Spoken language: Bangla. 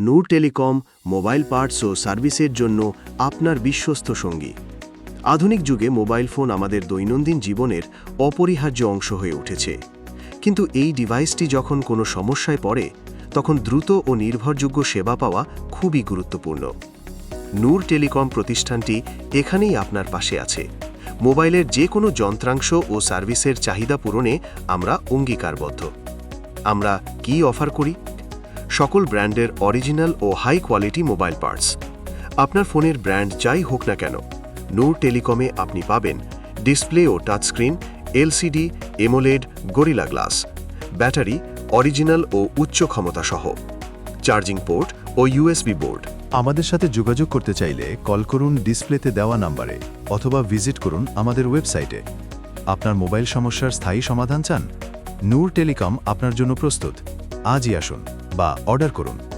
নূর টেলিকম, মোবাইল পার্টস ও সার্ভিসের জন্য আপনার বিশ্বস্ত সঙ্গী। আধুনিক যুগে মোবাইল ফোন আমাদের দৈনন্দিন জীবনের অপরিহার্য অংশ হয়ে উঠেছে। কিন্তু এই ডিভাইসটি যখন কোনো সমস্যায় পড়ে, তখন দ্রুত ও নির্ভরযোগ্য সেবা পাওয়া খুবই গুরুত্বপূর্ণ। নূর টেলিকম প্রতিষ্ঠানটি এখানেই আপনার পাশে আছে। মোবাইলের যে কোনো যন্ত্রাংশ ও সার্ভিসের চাহিদা পূরণে আমরা অঙ্গীকারবদ্ধ। আমরা কি অফার করি? সকল ব্র্যান্ডের অরিজিনাল ও হাই কোয়ালিটি মোবাইল পার্টস। আপনার ফোনের ব্র্যান্ড যাই হোক না কেন, নূর টেলিকমে আপনি পাবেন ডিসপ্লে ও touchscreen LCD, AMOLED, Gorilla glass, battery, original ও উচ্চ ক্ষমতা সহ। চার্জিং পোর্ট ও ইউএসবি বোর্ড। আমাদের সাথে যোগাযোগ করতে চাইলে কল করুন ডিসপ্লেতে দেওয়া নাম্বারে অথবা ভিজিট করুন আমাদের ওয়েবসাইটে। আপনার মোবাইল সমস্যার স্থায়ী সমাধান চান? নূর টেলিকম আপনার জন্য প্রস্তুত। আজই আসুন। বা অর্ডার করুন।